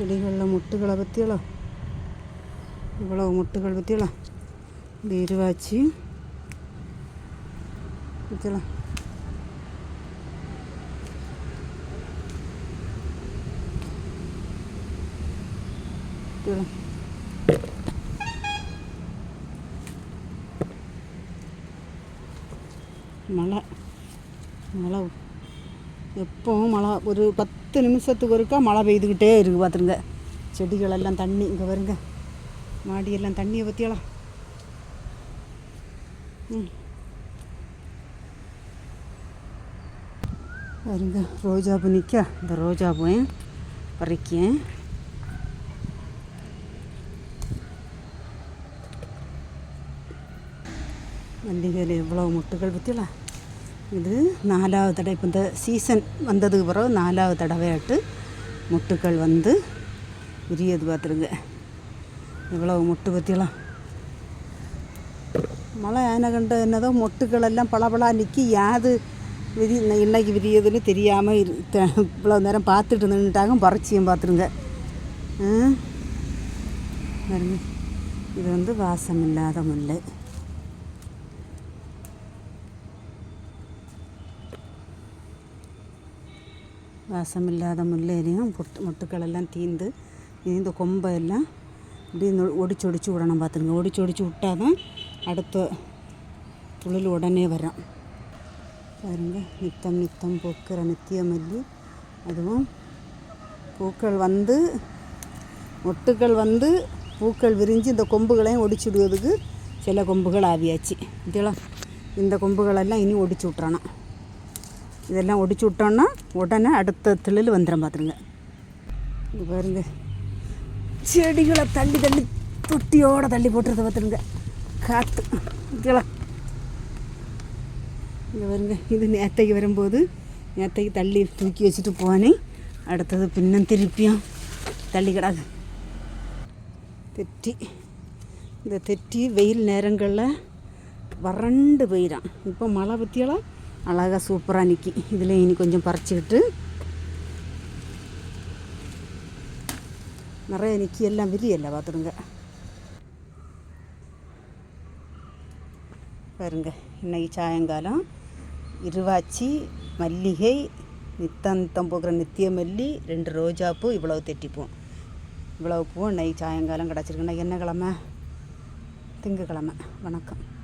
செடிகளில் முட்டுகளை பற்றியலாம் இவ்வளவு முட்டுகள் பற்றியலாம் இந்த இருவாச்சி பற்றியலாம் பற்றியலாம் மழை. மழை எப்பவும் மழை ஒரு பத்து நிமிஷத்துக்கு ஒருக்கா மழை பெய்துக்கிட்டே இருக்குது பார்த்துருங்க செடிகளெல்லாம் தண்ணி இங்கே வருங்க மாடியெல்லாம் தண்ணியை பற்றியலாம் ம். பாருங்க ரோஜா பூ நிற்க இந்த ரோஜா பூவை பறிக்கேன். மல்லிகையில் எவ்வளோ முட்டுகள் பற்றியலாம் இது நாலாவது தடவை. இப்போ இந்த சீசன் வந்ததுக்கு பிறகு நாலாவது தடவையாட்டு முட்டுக்கள் வந்து விரியது பார்த்துருங்க. இவ்வளவு முட்டு பற்றியலாம் மழை ஆன கண்டு என்னதோ மொட்டுக்களெல்லாம் பளபளா நிற்கி யாது விரி இன்னைக்கு விரியதுன்னு தெரியாமல் இவ்வளோ நேரம் பார்த்துட்டு நின்றுட்டாங்க பறிச்சியும் பார்த்துருங்க. இது வந்து வாசம் இல்லாத முல்லை வாசம் இல்லாத முல்லையிலையும் பொட்டு மொட்டுக்களெல்லாம் தீந்து இந்த கொம்பை எல்லாம் இப்படி ஒடிச்சு ஒடிச்சு விடணும் பார்த்துங்க ஒடிச்சு ஒடிச்சு விட்டால் தான் அடுத்த துளில் உடனே வரும். பாருங்க நித்தம் நித்தம் பூக்கிற நித்திய மல்லி அதுவும் பூக்கள் வந்து மொட்டுக்கள் வந்து பூக்கள் விரிஞ்சு இந்த கொம்புகளையும் ஒடிச்சுடுவதுக்கு சில கொம்புகள் ஆவியாச்சு. இதெல்லாம் இந்த கொம்புகளெல்லாம் இனி ஒடிச்சு விட்றணும் இதெல்லாம் ஒடிச்சு விட்டோன்னா உடனே அடுத்த திளில் வந்துடும் பார்த்துருங்க இங்கே பாருங்க. செடிகளை தள்ளி தள்ளி தொட்டியோடு தள்ளி போட்டுறத பார்த்துருங்க காற்று இங்கே பாருங்க இது நேத்தைக்கு வரும்போது நேத்தைக்கு தள்ளி தூக்கி வச்சுட்டு போனேன். அடுத்தது பின்னம் திருப்பியும் தள்ளி கிடாது தெட்டி இந்த தெட்டி வெயில் நேரங்களில் வறண்டு போயிடான் இப்போ மழை பற்றியெல்லாம் அழகாக சூப்பராக நிற்கி இதில் இனி கொஞ்சம் பறிச்சுக்கிட்டு நிறைய நிற்கி எல்லாம் விரியல்ல பார்த்துடுங்க பாருங்க இன்னைக்கு சாயங்காலம் இருவாச்சி மல்லிகை நித்தந்தம் போகிற நித்திய மல்லி ரெண்டு ரோஜாப்பூ இவ்வளவு தெட்டிப்போம் இவ்வளவு பூ இன்னைக்கு சாயங்காலம் கிடச்சிருக்கு. என்ன கிழமை? திங்கக்கிழமை. வணக்கம்.